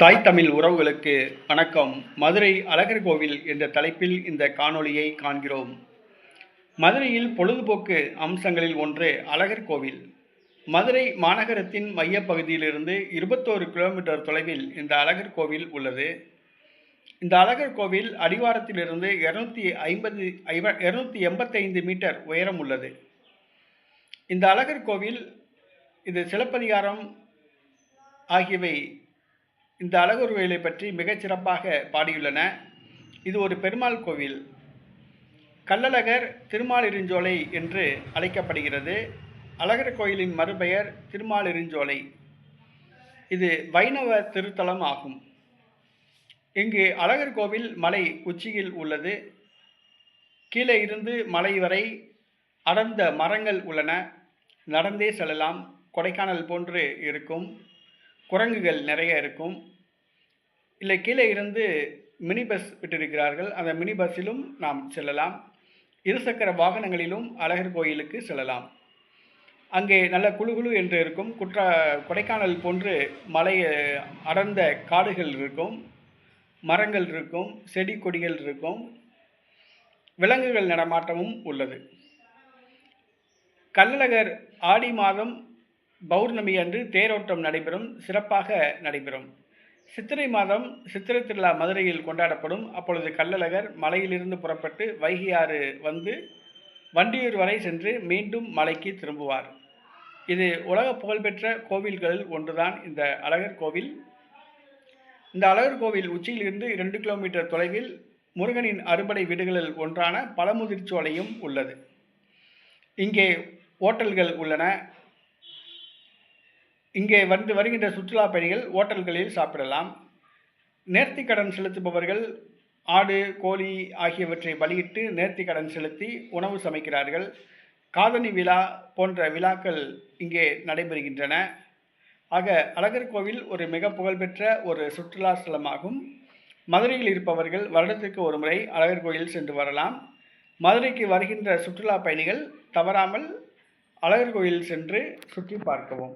தாய் தமிழ் உறவுகளுக்கு வணக்கம். மதுரை அழகர் கோவில் என்ற தலைப்பில் இந்த காணொளியை காண்கிறோம். மதுரையில் பொழுதுபோக்கு அம்சங்களில் ஒன்று அழகர் கோவில். மதுரை மாநகரத்தின் மையப்பகுதியிலிருந்து இருபத்தோரு கிலோமீட்டர் தொலைவில் இந்த அழகர் கோவில் உள்ளது. இந்த அழகர் கோவில் அடிவாரத்திலிருந்து இருநூத்தி ஐம்பது ஐவ இருநூத்தி எண்பத்தைந்து மீட்டர் உயரம் உள்ளது. இந்த அழகர் கோவில் இது சிலப்பதிகாரம் ஆகியவை இந்த அழகர் கோயிலை பற்றி மிகச் சிறப்பாக பாடியுள்ளன. இது ஒரு பெருமாள் கோவில். கள்ளழகர் திருமாலிருஞ்சோலை என்று அழைக்கப்படுகிறது. அழகர் கோயிலின் மறுபெயர் திருமாலிருஞ்சோலை. இது வைணவ திருத்தலம் ஆகும். இங்கு அழகர் கோவில் மலை உச்சியில் உள்ளது. கீழே இருந்து மலை வரை அடர்ந்த மரங்கள் உள்ளன. நடந்தே செல்லலாம். கொடைக்கானல் போன்று இருக்கும். குரங்குகள் நிறைய இருக்கும். இல்லை கீழே இருந்து மினி பஸ் விட்டிருக்கிறார்கள். அந்த மினி பஸ்ஸிலும் நாம் செல்லலாம். இருசக்கர வாகனங்களிலும் அழகர் கோயிலுக்கு செல்லலாம். அங்கே நல்ல குழுகுழு குழு என்று இருக்கும். குற்ற கொடைக்கானல் போன்று மலை அடர்ந்த காடுகள் இருக்கும். மரங்கள் இருக்கும். செடி கொடிகள் இருக்கும். விலங்குகள் நடமாட்டமும் உள்ளது. கள்ளழகர் ஆடி மாதம் பௌர்ணமி அன்று தேரோட்டம் நடைபெறும் சிறப்பாக நடைபெறும். சித்திரை மாதம் சித்திரை திருவிழா மதுரையில் கொண்டாடப்படும். அப்பொழுது கள்ளழகர் மலையிலிருந்து புறப்பட்டு வைகையாறு வந்து வண்டியூர் வரை சென்று மீண்டும் மலைக்கு திரும்புவார். இது உலக புகழ்பெற்ற கோவில்களில் ஒன்றுதான் இந்த அழகர் கோவில். இந்த அழகர் கோவில் உச்சியிலிருந்து இரண்டு கிலோமீட்டர் தொலைவில் முருகனின் அறுபடை வீடுகளில் ஒன்றான பழமுதிர்ச்சோலையும் உள்ளது. இங்கே ஓட்டல்கள் உள்ளன. இங்கே வந்து வருகின்ற சுற்றுலா பயணிகள் ஓட்டல்களில் சாப்பிடலாம். நேர்த்தி கடன் செலுத்துபவர்கள் ஆடு கோழி ஆகியவற்றை பலியிட்டு நேர்த்தி கடன் செலுத்தி உணவு சமைக்கிறார்கள். காதணி விழா போன்ற விழாக்கள் இங்கே நடைபெறுகின்றன. ஆக அழகர் கோவில் ஒரு மிக புகழ்பெற்ற ஒரு சுற்றுலா ஸ்தலமாகும். மதுரையில் இருப்பவர்கள் வருடத்திற்கு ஒரு முறை அழகர் கோயில் சென்று வரலாம். மதுரைக்கு வருகின்ற சுற்றுலா பயணிகள் தவறாமல் அழகர் கோயில் சென்று சுற்றி பார்க்கவும்.